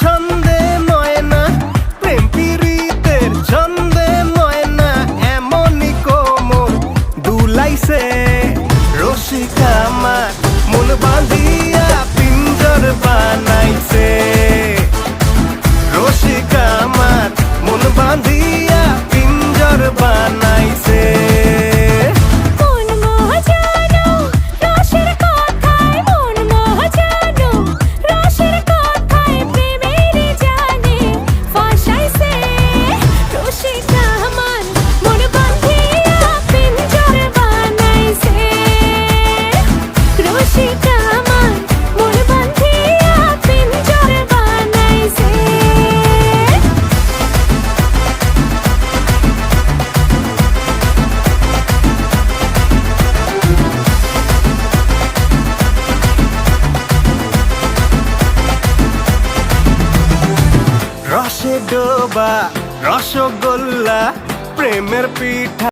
ছন্দে ময়না প্রেম পিরিতের ময়না এমনই কোমর দুলাইছে রসিকা মা মন বাঁধে ডোবা রসগোল্লা প্রেমের পিঠা।